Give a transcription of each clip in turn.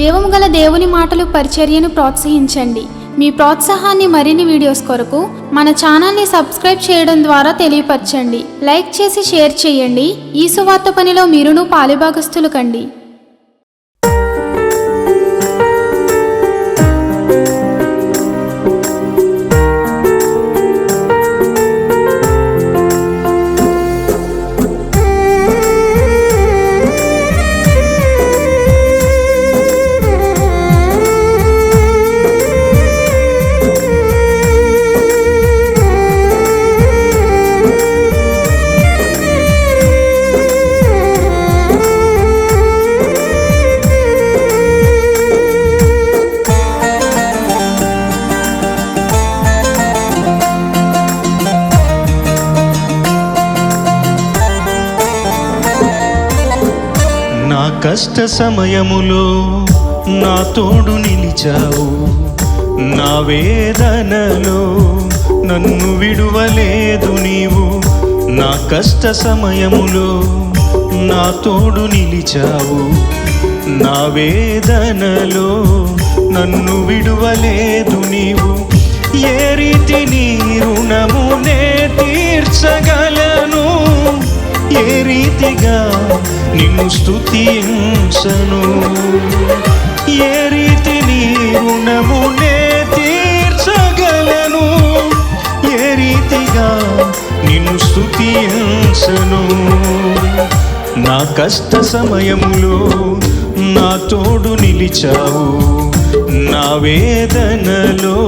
జీవము గల దేవుని మాటలు పరిచర్యను ప్రోత్సహించండి. మీ ప్రోత్సాహాన్ని మరిన్ని వీడియోస్ కొరకు మన ఛానల్ని సబ్స్క్రైబ్ చేయడం ద్వారా తెలియపరచండి. లైక్ చేసి షేర్ చేయండి. ఈ సువార్త పనిలో మీరును పాలుభాగస్తులు కండి. కష్ట సమయములో నా తోడు నిలిచావు. నా వేదనలో నన్ను విడువలేదు నీవు. నా కష్ట సమయములో నా తోడు నిలిచావు. నా వేదనలో నన్ను విడువలేదు నీవు. ఏ రీతి నీ రుణమునే తీర్చగా ఏ రీతిగా నిన్ను స్థుతించను ఏ రీతి నీ రుణమునే తీర్చగలను? ఏ రీతిగా నిన్ను స్థుతించను నా కష్ట సమయంలో నా తోడు నిలిచావు నా వేదనలో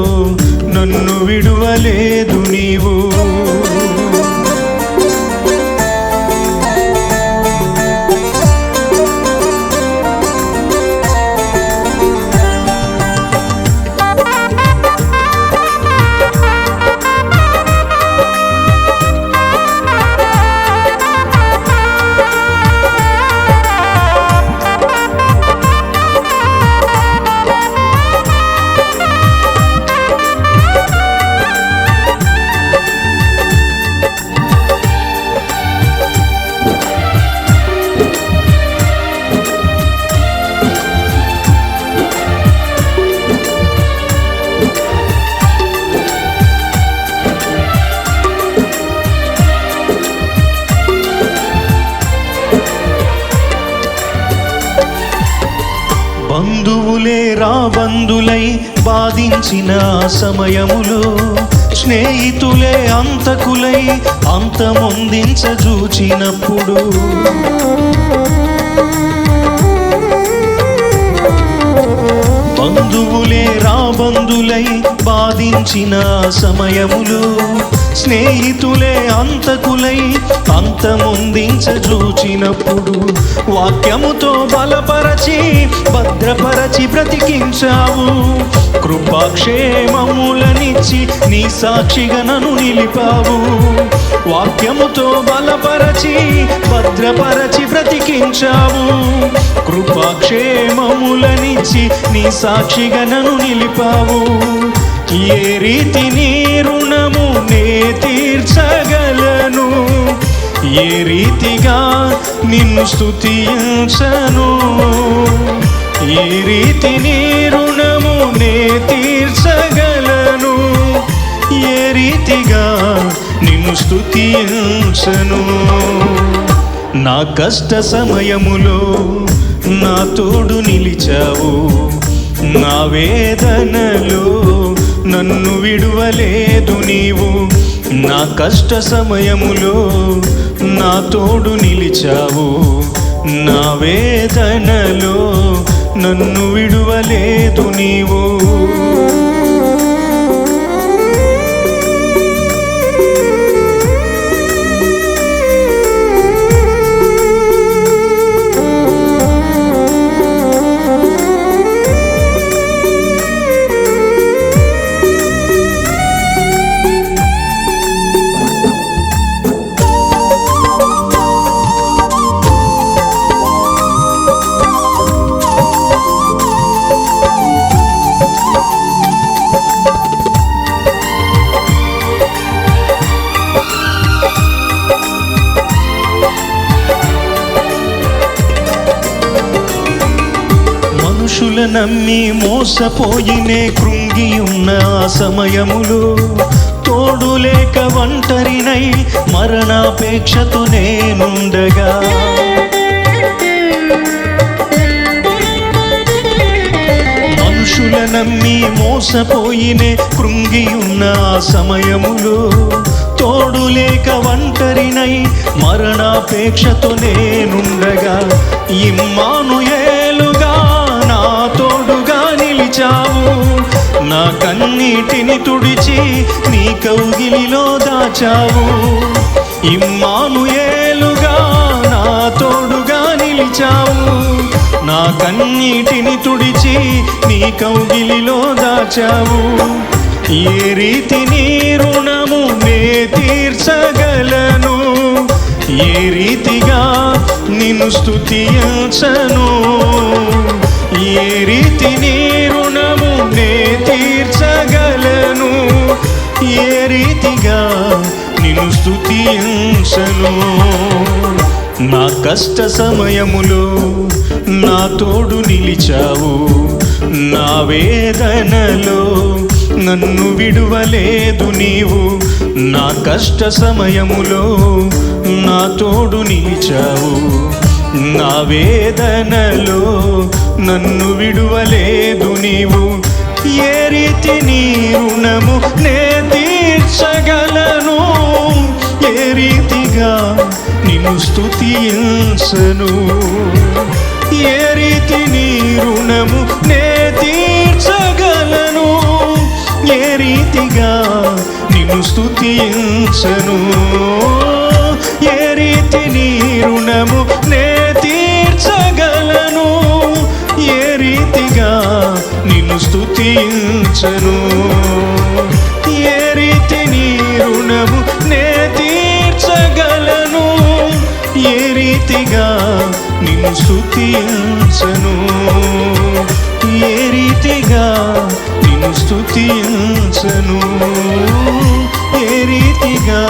బంధువులే రాబంధులై బాధించిన సమయములు. సమయములో స్నేహితులే అంతకులై అంతమొందించ చూచినప్పుడు బంధువులే బంధులై బాధించిన సమయములు స్నేహితులే అంతకులై అంతమొందించ చూచినప్పుడు వాక్యముతో బలపరచి భద్రపరచి బ్రతికించావు. కృపాక్షేమములనిచ్చి నీ సాక్షిగా నన్ను నిలిపావు. వాక్యముతో బలపరచి భద్రపరచి బ్రతికించావు. కృపాక్షేమములనిచ్చి నీ సాక్షిగా నన్ను నిలిపావు. ఏ రీతి నీ రుణము నే తీర్చగలను? ఏ రీతిగా నిన్ను స్థుతించను ఏ రీతి నీ రుణము నే తీర్చగలను? ఏ రీతిగా నిన్ను స్థుతించను నా కష్ట సమయములో నా తోడు నిలిచావు. నా వేదనలో నన్ను విడువలేదు నీవు. నా కష్ట సమయములో నా తోడు నిలిచావు. నా వేదనలో నన్ను విడువలేదు నీవు. నమ్మి మోసపోయినే కృంగి ఉన్న ఆ సమయములు. తోడు లేక ఒంటరినై మరణాపేక్షతో నేనుండగా. మనుషుల నమ్మి మోసపోయినే కృంగి ఉన్న ఆ సమయములు. తోడు లేక ఒంటరినై మరణాపేక్షతో నేనుండగా. నా కన్నీటిని తుడిచి నీ కౌగిలిలో దాచావు. ఇమ్మానుయేలుగా నా తోడుగా నిలిచావు. నా కన్నీటిని తుడిచి నీ కౌగిలిలో దాచావు. ఏ రీతి నీ రుణము నే తీర్చగలను? ఏ రీతిగా నిన్ను స్థుతించను ఏ రీతి నీ రుణము నే తీర్చగలను. ఏ రీతిగా నిన్ను స్తుతించను. నా కష్ట సమయములో నా తోడు నిలిచావు. నా వేదనలో నన్ను విడువలేదు నీవు. నా కష్ట సమయములో నా తోడు నిలిచావు. నా వేదనలో నన్ను విడువలేదు నీవు. ఏ రీతి నీ రుణము నే తీర్చగలను? ఏ రీతిగా నిన్ను స్థుతించను ఏ రీతి నీ రుణము నే తీర్చగలను? ఏ రీతిగా నిన్ను స్తుతించను? స్తుతించను ఏ రీతి నీ రుణము నే తీర్చగలను? ఏ రీతిగా నిన్ను స్థుతించను ఏ రీతిగా నిన్ను స్థుతించను ఏ రీతిగా